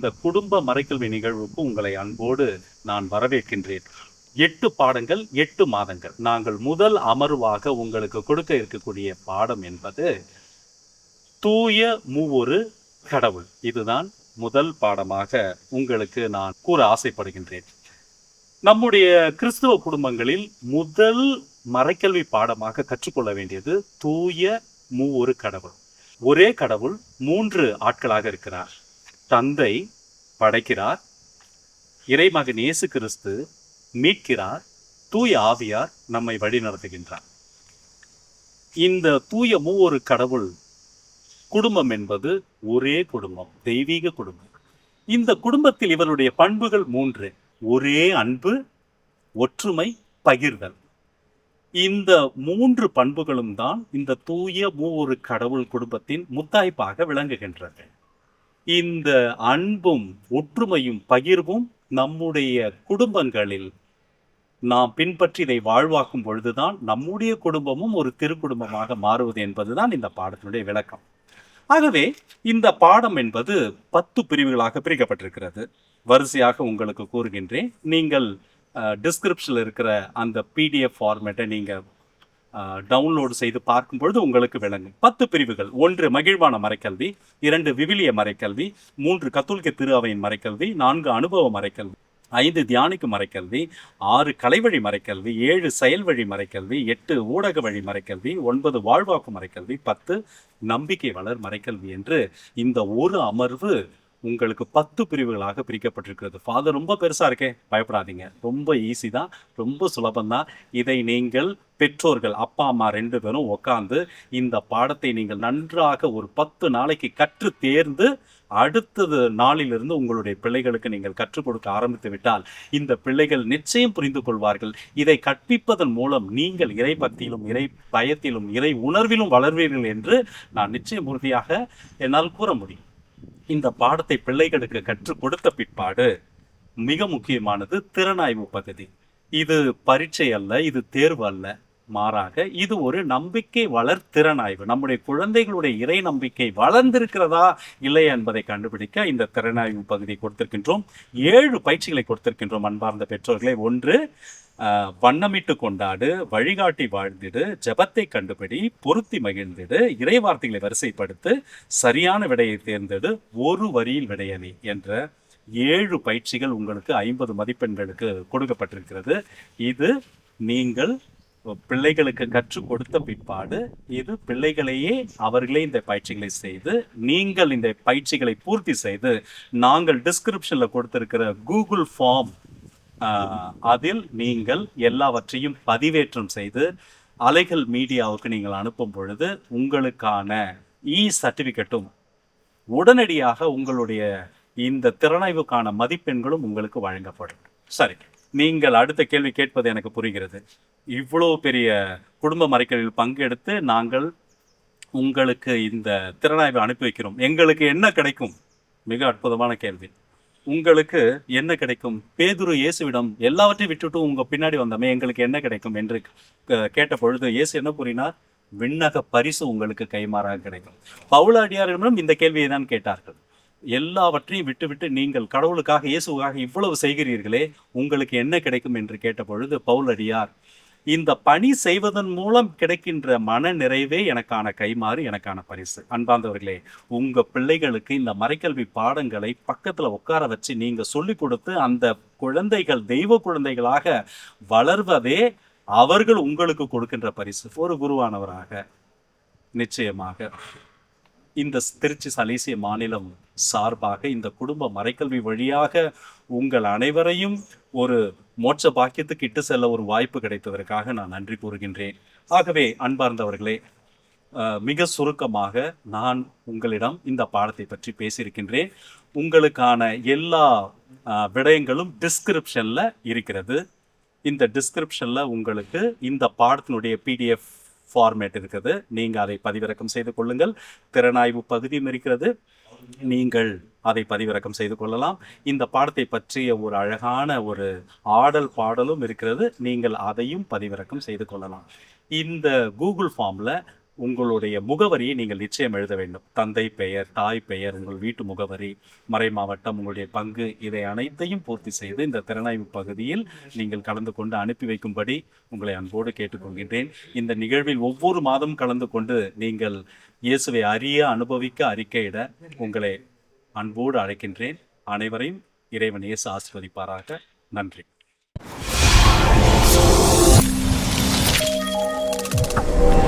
இந்த குடும்ப மறைக்கல்வி நிகழ்வுக்கு உங்களை அன்போடு நான் வரவேற்கின்றேன். எட்டு பாடங்கள் எட்டு மாதங்கள். நாங்கள் முதல் அமர்வாக உங்களுக்கு கொடுக்க இருக்கக்கூடிய பாடம் என்பது தூய மூவொரு கடவுள். இதுதான் முதல் பாடமாக உங்களுக்கு நான் கூற ஆசைப்படுகின்றேன். நம்முடைய கிறிஸ்துவ குடும்பங்களில் முதல் மறைக்கல்வி பாடமாக கற்றுக்கொள்ள வேண்டியது தூய மூவொரு கடவுள். ஒரே கடவுள் மூன்று ஆட்களாக இருக்கிறார். தந்தை படைக்கிறார். இறைமகன் இயேசு கிறிஸ்து மீட்கிறார். தூய ஆவியார் நம்மை வழிநடத்துகின்றார். இந்த தூய மூவொரு கடவுள் குடும்பம் என்பது ஒரே குடும்பம் தெய்வீக குடும்பம். இந்த குடும்பத்தில் இவருடைய பண்புகள் மூன்று. ஒரே அன்பு ஒற்றுமை பகிர்தல். இந்த மூன்று பண்புகளும் தான் இந்த தூய மூவொரு கடவுள் குடும்பத்தின் முத்தாய்ப்பாக விளங்குகின்றது. இந்த அன்பும் ஒற்றுமையும் பகிர்வும் நம்முடைய குடும்பங்களில். நாம் பின்பற்றி இதை வாழ்வாக்கும் பொழுதுதான் நம்முடைய குடும்பமும் ஒரு திருக்குடும்பமாக மாறுவது என்பதுதான் இந்த பாடத்தினுடைய விளக்கம். ஆகவே இந்த பாடம் என்பது பத்து பிரிவுகளாக பிரிக்கப்பட்டிருக்கிறது. வரிசையாக உங்களுக்கு கூறுகின்றேன். நீங்கள் டிஸ்கிரிப்ஷனில் இருக்கிற அந்த பிடிஎஃப் ஃபார்மேட்டை நீங்கள் டவுன்லோடு செய்து பார்க்கும் பொழுது உங்களுக்கு விளங்கும். பத்து பிரிவுகள். ஒன்று மகிழ்வான மறைக்கல்வி இரண்டு விவிலிய மறைக்கல்வி மூன்று கத்தோலிக்க திரு அவையின் மறைக்கல்வி நான்கு அனுபவ மறைக்கல்வி ஐந்து தியானிக்கு மறைக்கல்வி ஆறு கலைவழி மறைக்கல்வி ஏழு செயல்வழி மறைக்கல்வி எட்டு ஊடக வழி மறைக்கல்வி ஒன்பது வாழ்வாக்கு மறைக்கல்வி பத்து நம்பிக்கை வளர் மறைக்கல்வி என்று இந்த ஒரு அமர்வு உங்களுக்கு பத்து பிரிவுகளாக பிரிக்கப்பட்டிருக்கிறது. ஃபாதர் ரொம்ப பெருசாக இருக்கே பயப்படாதீங்க. ரொம்ப ஈஸி தான் ரொம்ப சுலபம்தான் இதை நீங்கள் பெற்றோர்கள் அப்பா அம்மா ரெண்டு பேரும் உட்காந்து இந்த பாடத்தை நீங்கள் நன்றாக ஒரு பத்து நாளைக்கு கற்று தேர்ந்து அடுத்தது நாளிலிருந்து உங்களுடைய பிள்ளைகளுக்கு நீங்கள் கற்றுக் கொடுக்க ஆரம்பித்து விட்டால் இந்த பிள்ளைகள் நிச்சயம் புரிந்து கொள்வார்கள். இதை கற்பிப்பதன் மூலம் நீங்கள் இறை பக்தியிலும் இறை பயத்திலும் இறை உணர்விலும் வளர்வீர்கள் என்று நான் நிச்சயம் உறுதியாக என்னால் கூற முடியும். இந்த பாடத்தை பிள்ளைகளுக்கு கற்றுக் கொடுத்த பிற்பாடு மிக முக்கியமானது திறனாய்வு பகுதி இது பரீட்சை அல்ல இது தேர்வு அல்ல. மாறாக இது ஒரு நம்பிக்கை வளர் திறனாய்வு. நம்முடைய குழந்தைகளுடைய இறை நம்பிக்கை வளர்ந்திருக்கிறதா இல்லை என்பதை கண்டுபிடிக்க இந்த திறனாய்வு பகுதி கொடுத்திருக்கின்றோம். ஏழு பயிற்சிகளை கொடுத்திருக்கின்றோம் அன்பார்ந்த பெற்றோர்களை. ஒன்று வண்ணமிட்டு கொண்டாடு வழிகாட்டி வாழ்ந்திடு ஜெபத்தை கண்டுபிடி பொருத்தி மகிழ்ந்திடு இறை வார்த்தைகளை வரிசைப்படுத்து சரியான விடையை தேர்ந்தெடு ஒரு வரியில் விடையணி என்ற ஏழு பயிற்சிகள் உங்களுக்கு ஐம்பது மதிப்பெண்களுக்கு கொடுக்கப்பட்டிருக்கிறது. இது நீங்கள் பிள்ளைகளுக்கு கற்றுக் கொடுத்த பிற்பாடு இது பிள்ளைகளையே அவர்களே இந்த பயிற்சிகளை செய்து நீங்கள் இந்த பயிற்சிகளை பூர்த்தி செய்து நாங்கள் டிஸ்கிரிப்ஷன்ல கொடுத்திருக்கிற கூகுள் ஃபார்ம் அதில் நீங்கள் எல்லாவற்றையும் பதிவேற்றம் செய்து அலைகள் மீடியாவுக்கு நீங்கள் அனுப்பும் பொழுது உங்களுக்கான இ சர்டிஃபிகேட்டும் உடனடியாக உங்களுடைய இந்த திறனாய்வுக்கான மதிப்பெண்களும் உங்களுக்கு வழங்கப்படும். சரி. நீங்கள் அடுத்த கேள்வி கேட்பது எனக்கு புரிகிறது. இவ்வளோ பெரிய குடும்ப மறைக்கலில் பங்கெடுத்து நாங்கள் உங்களுக்கு இந்த திறனாய்வை அனுப்பி வைக்கிறோம். எங்களுக்கு என்ன கிடைக்கும்? மிக அற்புதமான கேள்வி. உங்களுக்கு என்ன கிடைக்கும்? பேதுரு இயேசுவிடம் எல்லாவற்றையும் விட்டுட்டு உங்க பின்னாடி வந்தோமே எங்களுக்கு என்ன கிடைக்கும் என்று க- கேட்ட பொழுது இயேசு என்ன கூறினார்? விண்ணக பரிசு உங்களுக்கு கைமாறாக கிடைக்கும். பவுலாடியாரிடமும் இந்த கேள்வியை தான் கேட்டார்கள். எல்லாவற்றையும் விட்டுவிட்டு நீங்கள் கடவுளுக்காக இயேசுக்காக இவ்வளவு செய்கிறீர்களே உங்களுக்கு என்ன கிடைக்கும் என்று கேட்ட பொழுது பவுலடியார் இந்த பணி செய்வதன் மூலம் கிடைக்கின்ற மன நிறைவே எனக்கான கைமாறு எனக்கான பரிசு. அன்பார்ந்தவர்களே உங்க பிள்ளைகளுக்கு இந்த மறைக்கல்வி பாடங்களை பக்கத்துல உட்கார வச்சு நீங்க சொல்லி கொடுத்து அந்த குழந்தைகள் தெய்வ குழந்தைகளாக வளர்வதே அவர்கள் உங்களுக்கு கொடுக்கின்ற பரிசு. ஒரு குருவானவராக நிச்சயமாக. இந்த திருச்சி சலேசிய மாநிலம் சார்பாக இந்த குடும்ப மறைக்கல்வி வழியாக உங்கள் அனைவரையும் ஒரு மோட்ச பாக்கியத்துக்கு இட்டு செல்ல ஒரு வாய்ப்பு கிடைத்ததற்காக நான் நன்றி கூறுகின்றேன். ஆகவே அன்பார்ந்தவர்களே மிக சுருக்கமாக நான் உங்களிடம் இந்த பாடத்தை பற்றி பேசியிருக்கின்றேன். உங்களுக்கான எல்லா விடயங்களும் டிஸ்கிரிப்ஷனில் இருக்கிறது. இந்த டிஸ்கிரிப்ஷனில் உங்களுக்கு இந்த பாடத்தினுடைய பிடிஎஃப் ஃபார்மேட் இருக்குது. நீங்கள் அதை பதிவிறக்கம் செய்து கொள்ளுங்கள். திறனாய்வு பகுதியும் இருக்கிறது. நீங்கள் அதை பதிவிறக்கம் செய்து கொள்ளலாம். இந்த பாடத்தை பற்றிய ஒரு அழகான ஒரு ஆடல் பாடலும் இருக்கிறது. நீங்கள் அதையும் பதிவிறக்கம் செய்து கொள்ளலாம். இந்த கூகுள் ஃபார்மில் உங்களுடைய முகவரியை நீங்கள் நிச்சயம் எழுத வேண்டும். தந்தை பெயர் தாய் பெயர் உங்கள் வீட்டு முகவரி மறை மாவட்டம் உங்களுடைய பங்கு இதை அனைத்தையும் பூர்த்தி செய்து இந்த திறனாய்வு பகுதியில் நீங்கள் கலந்து கொண்டு அனுப்பி வைக்கும்படி உங்களை அன்போடு கேட்டுக்கொள்கின்றேன். இந்த நிகழ்வில் ஒவ்வொரு மாதம் கலந்து கொண்டு நீங்கள் இயேசுவை அறிய அனுபவிக்க அறிக்கையிட உங்களை அன்போடு அழைக்கின்றேன். அனைவரையும் இறைவன் இயேசு ஆசிர்வதிப்பாராக. நன்றி. Thank